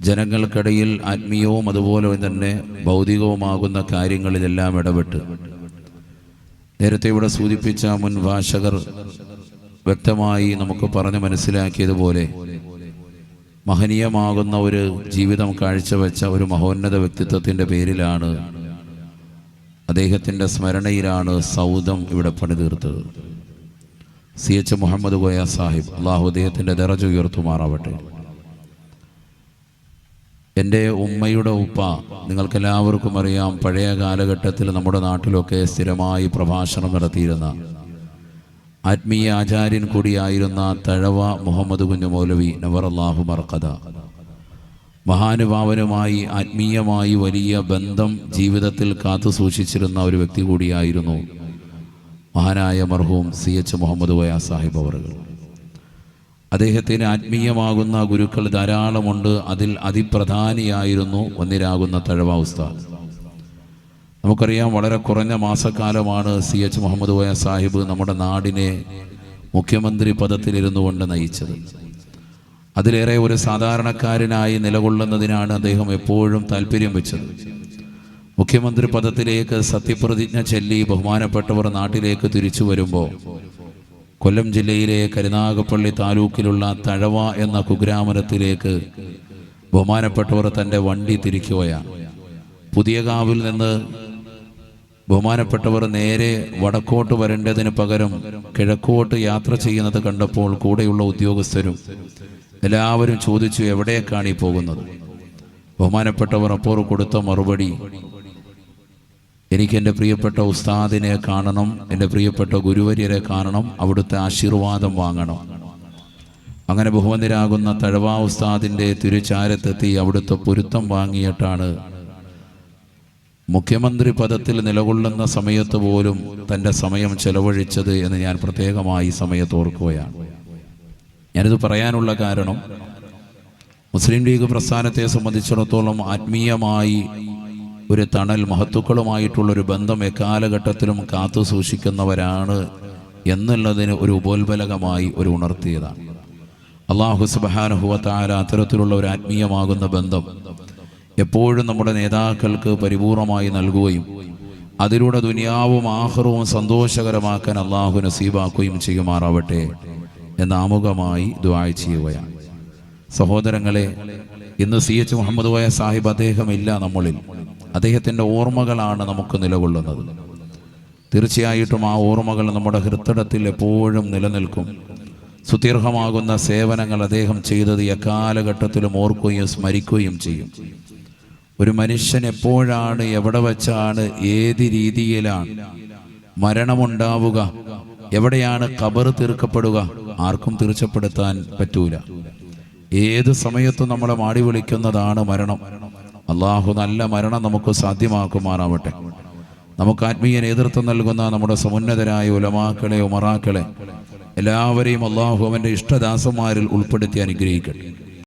ജനങ്ങൾക്കിടയിൽ ആത്മീയവും അതുപോലെ തന്നെ ഭൗതികവുമാകുന്ന കാര്യങ്ങളിലെല്ലാം ഇടപെട്ട്. നേരത്തെ ഇവിടെ സൂചിപ്പിച്ച മുൻ വ്യക്തമായി നമുക്ക് പറഞ്ഞു മനസ്സിലാക്കിയതുപോലെ മഹനീയമാകുന്ന ഒരു ജീവിതം കാഴ്ചവെച്ച ഒരു മഹോന്നത വ്യക്തിത്വത്തിന്റെ പേരിലാണ് അദ്ദേഹത്തിന്റെ സ്മരണയിലാണ് സൗദം ഇവിടെ പണിതീർത്തത്. സി എച്ച് മുഹമ്മദ് ഗോയ സാഹിബ് അള്ളാഹു അദ്ദേഹത്തിന്റെ ദറജ ഉയർത്തുമാറാവട്ടെ. എന്റെ ഉമ്മയുടെ ഉപ്പ നിങ്ങൾക്കെല്ലാവർക്കും അറിയാം പഴയ കാലഘട്ടത്തിൽ നമ്മുടെ നാട്ടിലൊക്കെ സ്ഥിരമായി പ്രഭാഷണം നടത്തിയിരുന്ന ആത്മീയ ആചാര്യൻ കൂടിയായിരുന്ന തഴവ മുഹമ്മദ് കുഞ്ഞു മൗലവി നവർ അള്ളാഹു മർക്കഥ മഹാനുഭാവനുമായി ആത്മീയമായി വലിയ ബന്ധം ജീവിതത്തിൽ കാത്തു സൂക്ഷിച്ചിരുന്ന ഒരു വ്യക്തി കൂടിയായിരുന്നു മഹാനായ മർഹൂം സി എച്ച് മുഹമ്മദ് വയ സാഹിബ് അവറുകൾ. അദ്ദേഹത്തിന് ആത്മീയമാകുന്ന ഗുരുക്കൾ ധാരാളമുണ്ട്. അതിൽ അതിപ്രധാനിയായിരുന്നു ഒന്നിരാകുന്ന തഴവ ഉസ്താദ് നമുക്കറിയാം വളരെ കുറഞ്ഞ മാസക്കാലമാണ് സി എച്ച് മുഹമ്മദ് കോയ സാഹിബ് നമ്മുടെ നാടിനെ മുഖ്യമന്ത്രി പദത്തിലിരുന്നു കൊണ്ട് നയിച്ചത്. അതിലേറെ ഒരു സാധാരണക്കാരനായി നിലകൊള്ളുന്നതിനാണ് അദ്ദേഹം എപ്പോഴും താല്പര്യം വെച്ചത്. മുഖ്യമന്ത്രി പദത്തിലേക്ക് സത്യപ്രതിജ്ഞ ചൊല്ലി ബഹുമാനപ്പെട്ടവർ നാട്ടിലേക്ക് തിരിച്ചു വരുമ്പോൾ കൊല്ലം ജില്ലയിലെ കരുനാഗപ്പള്ളി താലൂക്കിലുള്ള തഴവ എന്ന കുഗ്രാമനത്തിലേക്ക് ബഹുമാനപ്പെട്ടവർ തന്റെ വണ്ടി തിരിക്കുകയാണ്. പുതിയ കാവിൽ നിന്ന് ബഹുമാനപ്പെട്ടവർ നേരെ വടക്കോട്ട് വരേണ്ടതിന് പകരം കിഴക്കോട്ട് യാത്ര ചെയ്യുന്നത് കണ്ടപ്പോൾ കൂടെയുള്ള ഉദ്യോഗസ്ഥരും എല്ലാവരും ചോദിച്ചു എവിടേക്കാണ് ഈ പോകുന്നത്? ബഹുമാനപ്പെട്ടവർ അപ്പോൾ കൊടുത്ത മറുപടി എനിക്ക് എന്റെ പ്രിയപ്പെട്ട ഉസ്താദിനെ കാണണം എന്റെ പ്രിയപ്പെട്ട ഗുരുവര്യരെ കാണണം അവിടുത്തെ ആശീർവാദം വാങ്ങണം. അങ്ങനെ ബഹുമതിരാകുന്ന തഴവാ ഉസ്താദിന്റെ തിരുചാരത്തെത്തി അവിടുത്തെ പൊരുത്തം വാങ്ങിയിട്ടാണ് മുഖ്യമന്ത്രി പദത്തിൽ നിലകൊള്ളുന്ന സമയത്ത് പോലും തന്റെ സമയം ചെലവഴിച്ചത് എന്ന് ഞാൻ പ്രത്യേകമായി സമയത്ത് ഓർക്കുകയാണ്. ഞാനിത് പറയാനുള്ള കാരണം മുസ്ലിം ലീഗ് പ്രസ്ഥാനത്തെ സംബന്ധിച്ചിടത്തോളം ആത്മീയമായി ഒരു തണൽ മഹത്തുക്കളുമായിട്ടുള്ളൊരു ബന്ധം എക്കാലഘട്ടത്തിലും കാത്തു സൂക്ഷിക്കുന്നവരാണ് എന്നുള്ളതിന് ഒരു ഉപോത്ബലകമായി ഒരു ഉണർത്തിയതാണ്. അള്ളാഹു സുബാനുഹുവത്താര അത്തരത്തിലുള്ള ഒരു ആത്മീയമാകുന്ന ബന്ധം എപ്പോഴും നമ്മുടെ നേതാക്കൾക്ക് പരിപൂർണമായി നൽകുകയും അതിലൂടെ ദുനിയാവും ആഹ്റവും സന്തോഷകരമാക്കാൻ അള്ളാഹു നസീബാക്കുകയും ചെയ്യുമാറാവട്ടെ എന്ന് ആമുഖമായി ദ്വായ ചെയ്യുകയാണ്. സഹോദരങ്ങളെ ഇന്ന് സി എച്ച് മുഹമ്മദ് വയ സാഹിബ് അദ്ദേഹം ഇല്ല നമ്മളിൽ. അദ്ദേഹത്തിന്റെ ഓർമ്മകളാണ് നമുക്ക് നിലകൊള്ളുന്നത്. തീർച്ചയായിട്ടും ആ ഓർമ്മകൾ നമ്മുടെ ഹൃദയത്തിൽ എപ്പോഴും നിലനിൽക്കും. സുദീർഘമാകുന്ന സേവനങ്ങൾ അദ്ദേഹം ചെയ്തത് എക്കാലഘട്ടത്തിലും ഓർക്കുകയും സ്മരിക്കുകയും ചെയ്യും. ഒരു മനുഷ്യൻ എപ്പോഴാണ് എവിടെ വച്ചാണ് ഏത് രീതിയിലാണ് മരണമുണ്ടാവുക എവിടെയാണ് കബർ തീർക്കപ്പെടുക ആർക്കും തീർച്ചപ്പെടുത്താൻ പറ്റൂല. ഏത് സമയത്തും നമ്മളെ മാടി വിളിക്കുന്നതാണ് മരണം. അള്ളാഹു നല്ല മരണം നമുക്ക് സാധ്യമാക്കുമാറാവട്ടെ. നമുക്ക് ആത്മീയ നേതൃത്വം നൽകുന്ന നമ്മുടെ സമുന്നതരായ ഉലമാക്കളെ ഉമറാക്കളെ എല്ലാവരെയും അള്ളാഹു അവന്റെ ഇഷ്ടദാസന്മാരിൽ ഉൾപ്പെടുത്തി അനുഗ്രഹിക്കട്ടെ.